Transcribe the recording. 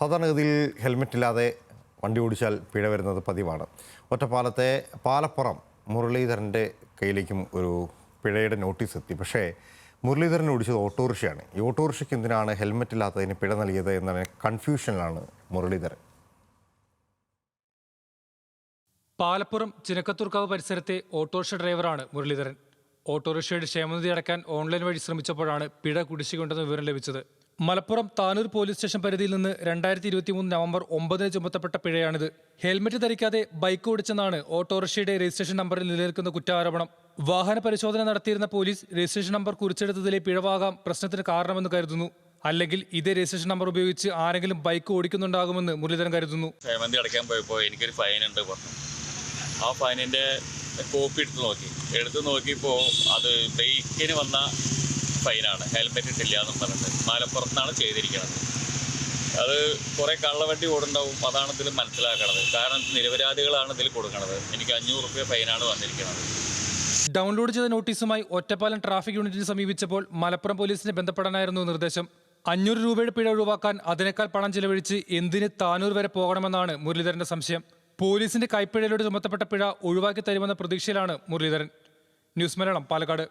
സാധാരണഗതിയിൽ ഹെൽമെറ്റ് ഇല്ലാതെ വണ്ടി ഓടിച്ചാൽ പിഴ വരുന്നത് പതിവാണ്. ഒറ്റപ്പാലത്തെ പാലപ്പുറം മുരളീധരന്റെ കയ്യിലേക്കും ഒരു പിഴയുടെ നോട്ടീസ് എത്തി. പക്ഷേ മുരളീധരൻ ഓടിച്ചത് ഓട്ടോറിക്ഷയാണ്. ഈ ഓട്ടോറിക്ഷയ്ക്ക് എന്തിനാണ് ഹെൽമെറ്റ് ഇല്ലാത്തതിന് പിഴ നൽകിയത് എന്ന കൺഫ്യൂഷനിലാണ് മുരളീധരൻ. പാലപ്പുറം ചിനക്കത്തൂർക്കാവ് പരിസരത്തെ ഓട്ടോറിക്ഷ ഡ്രൈവറാണ് മുരളീധരൻ. ഓട്ടോറിക്ഷയുടെ ക്ഷേമനിധി അടക്കാൻ ഓൺലൈൻ വഴി ശ്രമിച്ചപ്പോഴാണ് പിഴ കുടിശ്ശികൊണ്ടെന്ന് വിവരം ലഭിച്ചത്. മലപ്പുറം താനൂർ പോലീസ് സ്റ്റേഷൻ പരിധിയിൽ നിന്ന് രണ്ടായിരത്തി ഇരുപത്തി മൂന്ന് നവംബർ ഒമ്പതിന് ചുമത്തപ്പെട്ട പിഴയാണിത്. ഹെൽമറ്റ് ധരിക്കാതെ ബൈക്ക് ഓടിച്ചെന്നാണ് ഓട്ടോറിക്ഷയുടെ രജിസ്ട്രേഷൻ നമ്പറിൽ നിലനിൽക്കുന്ന കുറ്റാരോപണം. വാഹന പരിശോധന നടത്തിയിരുന്ന പോലീസ് രജിസ്ട്രേഷൻ നമ്പർ കുറിച്ചെടുത്തതിലെ പിഴവാകാം പ്രശ്നത്തിന് കാരണമെന്ന് കരുതുന്നു. അല്ലെങ്കിൽ ഇതേ രജിസ്ട്രേഷൻ നമ്പർ ഉപയോഗിച്ച് ആരെങ്കിലും ബൈക്ക് ഓടിക്കുന്നുണ്ടാകുമെന്ന് മുരളീധരൻ കരുതുന്നു. അടയ്ക്കാൻ പോയപ്പോൾ എനിക്കൊരു ഫൈൻ ഉണ്ട് പറഞ്ഞു. ആ ഫൈനിന്റെ കോപ്പി എടുത്ത് നോക്കി. എടുത്ത് നോക്കിയപ്പോൾ അത് ബൈക്കിന് വന്ന ഫൈനാണ്. ഹെൽമെറ്റ് ഇട്ടില്ല എന്ന് പറഞ്ഞിട്ട് മലപ്പുറത്താണ് ചെയ്തിരിക്കുന്നത്. അത് കുറേ കള്ളവണ്ടി ഓടുണ്ടാവും അതാണ് ഇതിൽ മനസ്സിലാക്കണത്. കാരണം നിരപരാധികളാണ് ഇതിൽ കൊടുക്കണത്. എനിക്ക് അഞ്ഞൂറ് റുപ്യ ഫൈനാണ് വന്നിരിക്കുന്നത്. ഡൗൺലോഡ് ചെയ്ത നോട്ടീസുമായി ഒറ്റപ്പാലം ട്രാഫിക് യൂണിറ്റിനെ സമീപിച്ചപ്പോൾ മലപ്പുറം പോലീസിനെ ബന്ധപ്പെടാനായിരുന്നു നിർദ്ദേശം. അഞ്ഞൂറ് രൂപയുടെ പിഴ ഒഴിവാക്കാൻ അതിനേക്കാൾ പണം ചിലവഴിച്ച് എന്തിന് താനൂർ വരെ പോകണമെന്നാണ് മുരളീധരന്റെ സംശയം. പോലീസിന്റെ കൈപ്പിഴയിലൂടെ ചുമത്തപ്പെട്ട പിഴ ഒഴിവാക്കി തരുമെന്ന പ്രതീക്ഷയിലാണ് മുരളീധരൻ. ന്യൂസ് മലയാളം പാലക്കാട്.